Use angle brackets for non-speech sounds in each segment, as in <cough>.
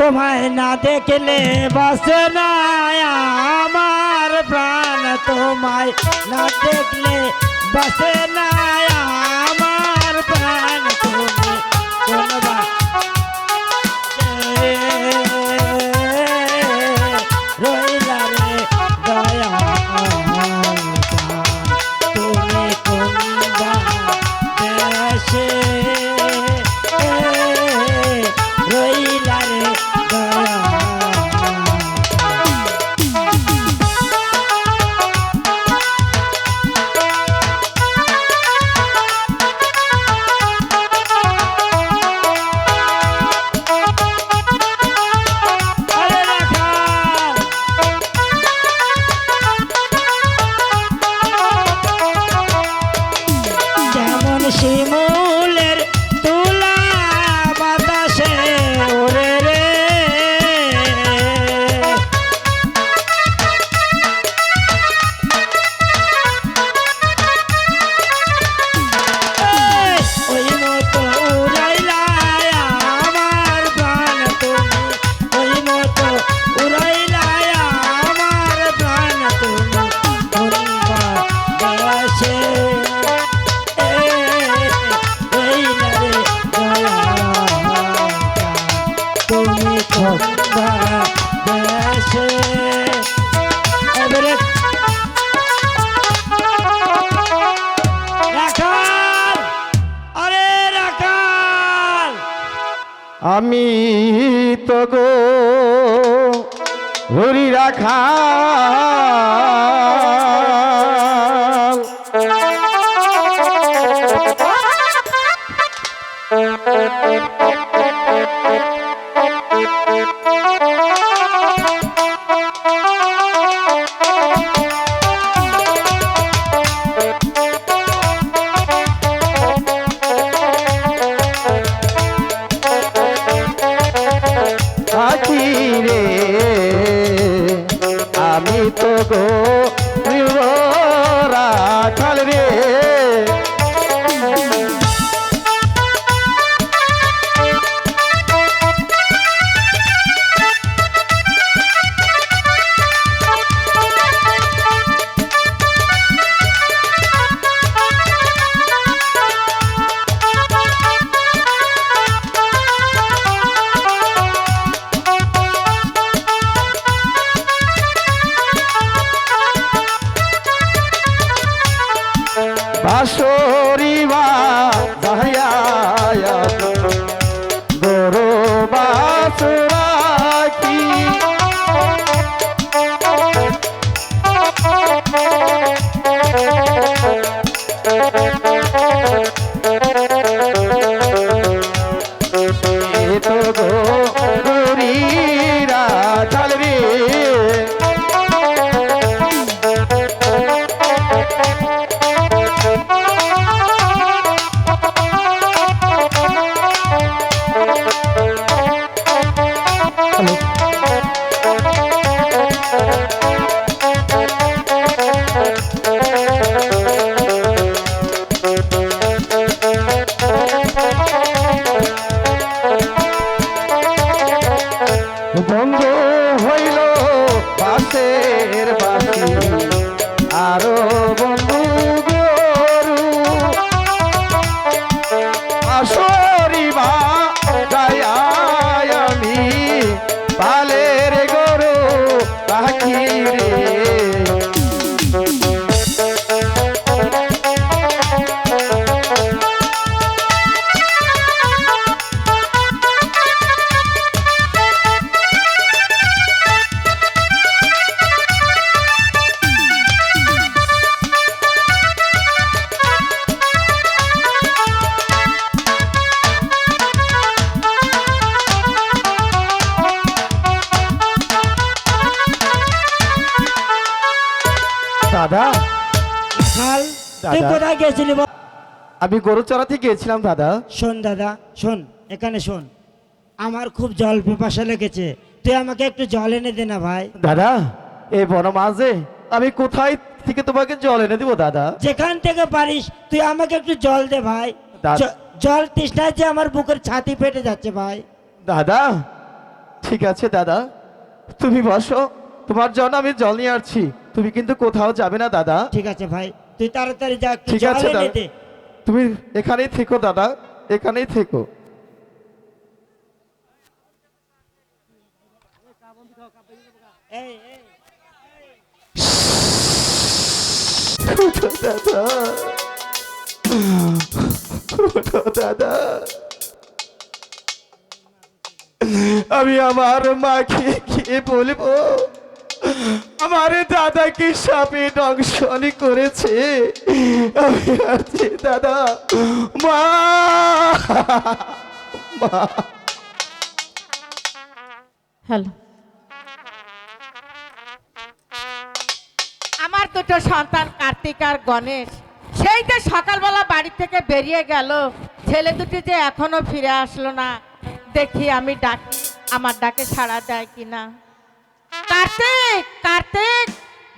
তোমায় না দেখলে বাসে আমার প্রাণ। তোমায় না দেখলে বাসে আমার প্রাণ। তুমি গেছিলি বল? আমি গরু চড়াতে গিয়েছিলাম দাদা। শোন দাদা শোন এখানে শোন। আমার খুব জল পিপাসা লেগেছে। তুই আমাকে একটু জল এনে দে না ভাই। দাদা এই বন মাঝে আমি কোথায় থেকে তোমাকে জল এনে দিব দাদা? যেখান থেকে পারিস তুই আমাকে একটু জল দে ভাই। দাদা। জল তৃষ্ণায় যে আমার বুকের ছাতি ফেটে যাচ্ছে ভাই। দাদা ঠিক আছে দাদা। তুমি বসো। তোমার জন্য আমি জল নিয়ে আসছি। তুমি কিন্তু কোথাও যাবে না দাদা। ঠিক আছে ভাই। তুই তাড়াতাড়ি যা ঠিক আছে তুমি এখানেই থেকো দাদা। এখানেই থেকো। <laughs> দাদা। দাদা। আমি আমার মাকে গিয়ে বলব? আমার দাদাকে সাপে দংশন করেছে। আমি আছি, দাদা। মা! হ্যালো। আমার দুটো সন্তান কার্তিক আর গণেশ। সেই যে সকালবেলা বাড়ি থেকে বেরিয়ে গেল, ছেলে দুটি যে এখনও ফিরে আসলো না, দেখি আমি ডাক আমার ডাকে সাড়া দেয় কিনা। কার্তিক কার্তিক।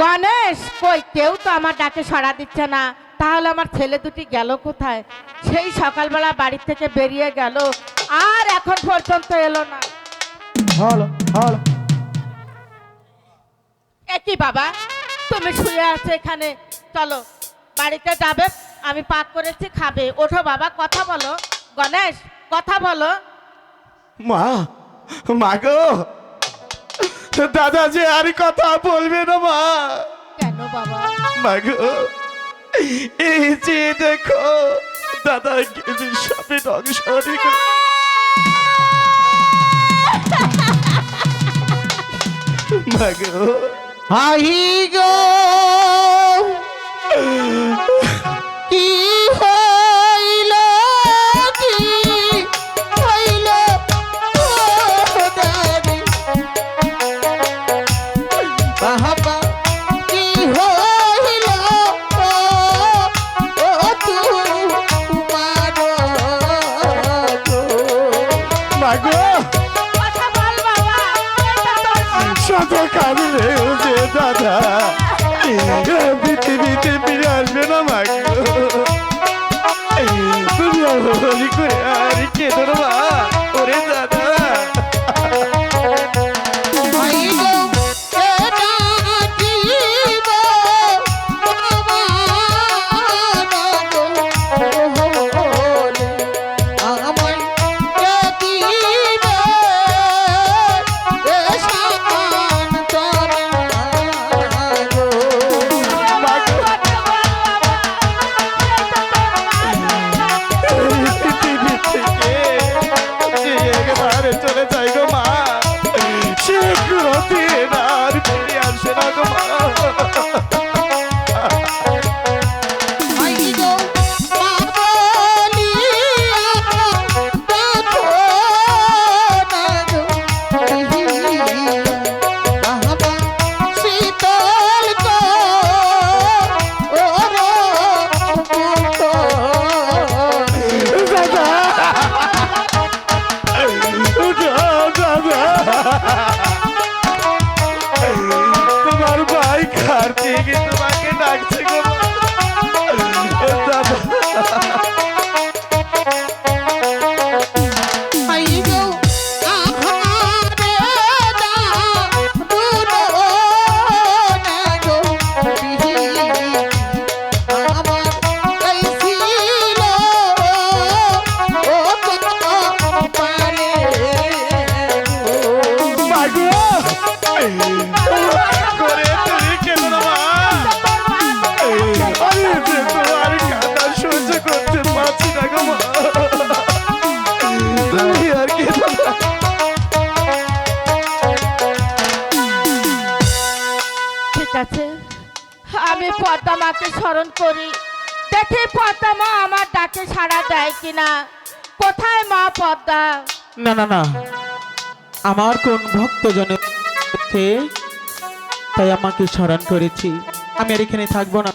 গণেশ কই? কেউ তো আমার ডাকে সাড়া দিচ্ছে না। তাহলে আমার ছেলে দুটি গেল কোথায়? সেই সকালবেলা বাড়ি থেকে বেরিয়ে গেল। আর এখন পর্যন্ত এলো না। হলো হলো। একই বাবা? তুমি শুয়ে আছো এখানে। চলো বাড়িতে যাবে। আমি পাক করেছি খাবে। ওঠো বাবা কথা বলো। গণেশ কথা বলো। মা মা গো। দাদা যে আর কথা বলবে না মা। কেন বাবা? মা গো এই যে দেখো দাদা গেছে সাপে দংশনই করে মা গো। হাই গো। দাদা পৃথিবীতে ফিরে আসবে না মা গো তুমি অবহেলি করে আর কেঁদো না আছে? আমি পদ্মা মাকে স্মরণ করি। দেখি পদ্মা মা আমার ডাকে সাড়া দেয় কিনা? কোথায় মা পদ্মা? না না না। আমার কোন ভক্তজনের তাই আমাকে স্মরণ করেছি। আমি আর এখানে থাকব না।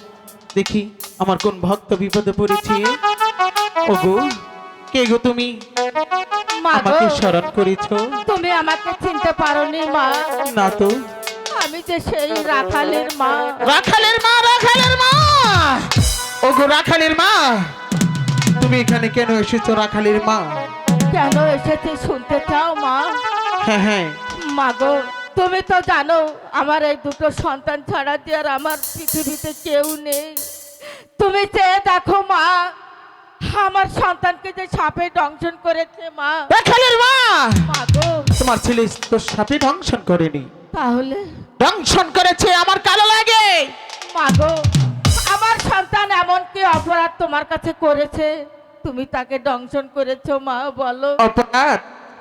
দেখি আমার কোন ভক্ত বিপদে পড়েছে? ওগো কে গো তুমি? মা আমাকে স্মরণ করেছ? তুমি আমাকে চিনতে পারোনি মা। না তো। আমি যে সেই রাখালের মা। রাখালের মা রাখালের মা! ওগো রাখালের মা! তুমি এখানে কেন এসেছ রাখালের মা? কেন এসেছে শুনতে চাও মা? হ্যাঁ হ্যাঁ। মাগো তুমি তো জানো আমার এই দুটো সন্তান ছাড়া দিয়ে আর আমার পৃথিবীতে কেউ নেই। তুমি চেয়ে দেখো মা আমার সন্তানকে যে সাপে দংশন করেছে মা। রাখালের মা! মাগো তোমার ছেলে তো সাথে ধ্বংসন করেনি। তাহলে দংশন করেছে আমার কালো লাগে। মাগো আমার সন্তান এমন কি অপরাধ তোমার কাছে করেছে? তুমি তাকে দংশন করেছ মা বলো। অপরাধ?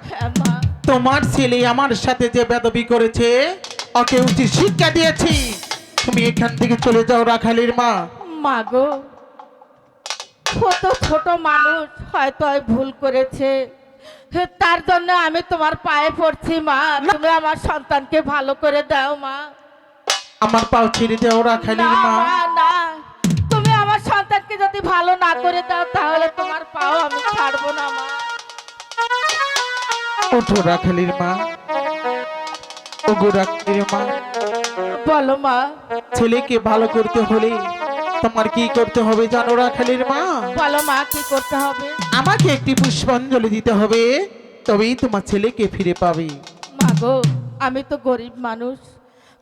হ্যাঁ মা। তোমার ছেলে আমার সাথে যে বেদবি করেছে ওকে উচিত শিক্ষা দিয়েছি। তুমি এখান থেকে চলে যাও রাখালির মা। মাগো ছোট ছোট মানুষ হয়তো হয় ভুল করেছে। তার জন্য আমি তোমার পায়ে পড়ছি মা। তুমি আমার সন্তানকে ভালো করে দাও মা। আমার পাও ছেড়ে রাখালির মা। মা না। তুমি আমার সন্তানকে যদি ভালো না করে দাও তাহলে তোমার পাও আমি ছাড়বো না মা। ওঠো রাখালির মা। ওগো রাখালির মা। বলো মা। ছেলেকে ভালো করতে হলে তোমার কি করতে হবে জানো রাখালির মা? বলো মা কি করতে হবে? আমাকে একটি পুষ্পাঞ্জলি দিতে হবে তবেই তোমার ছেলেকে ফিরে পাবে। মাগো আমি তো গরিব মানুষ।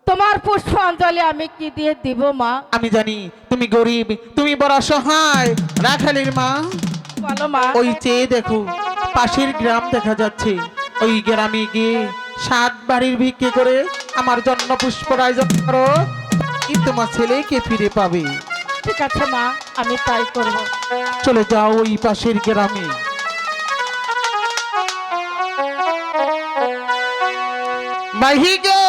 তোমার পুষ্পাঞ্জলি আমি কি দিয়ে দিব মা? আমি জানি তুমি গরিব তুমি বড় সহায় রাখালির মা। বলো মা। ওই চেয়ে দেখো পাশের গ্রাম দেখা যাচ্ছে। ওই গ্রামে গিয়ে সাত বাড়ির ভিক্ষে করে আমার জন্য পুষ্পর আয়োজন করো কি তোমার ছেলেকে ফিরে পাবে। ঠিক আছে মা আমি তাই করব। চলে যাও ওই পাশের গ্রামে। মাহি গো!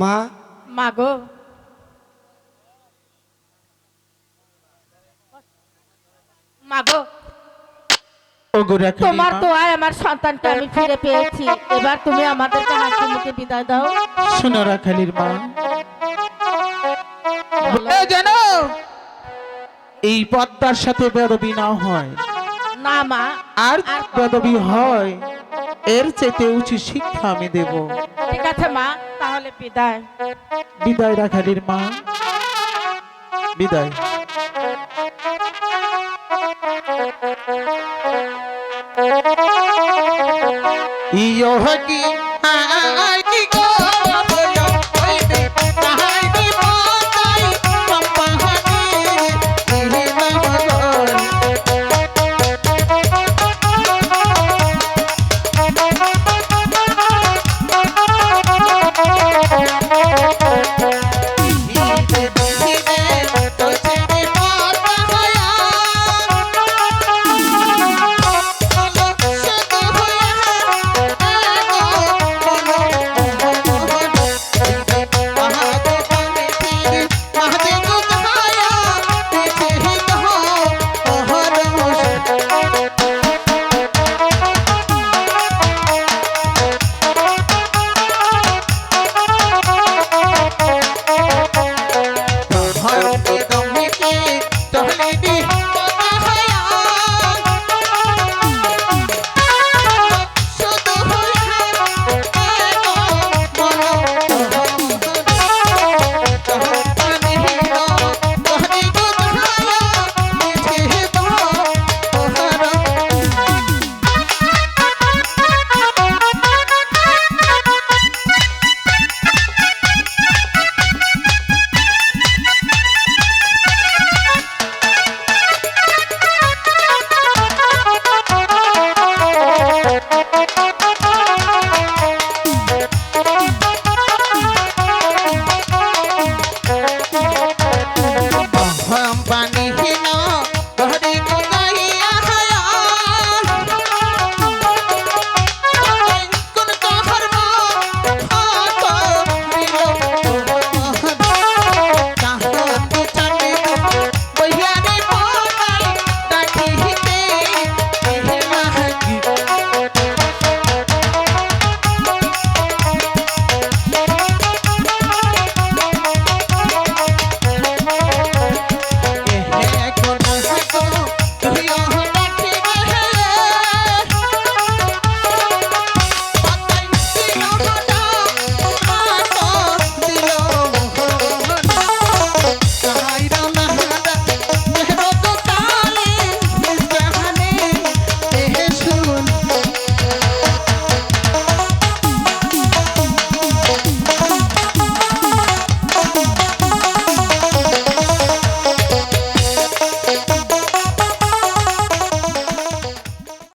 মা? মাগো মাগো ওগো রাখালি তোমার মা, দোয়ায় আমার সন্তানটা আমি ফিরে পেয়েছি। এবার তুমি আমাদেরকে হাসি মুখে বিদায় দাও। শোনো রাখালির মা। এ জানো এই পদ্মার সাথে বেদবি না হয়। না মা। আর আর বেদবি হয় এর চেতে উচিত শিক্ষা আমি দেব। ঠিক আছে মা। তাহলে বিদায়। বিদায় রাখালির মা। বিদায়। Yogi I go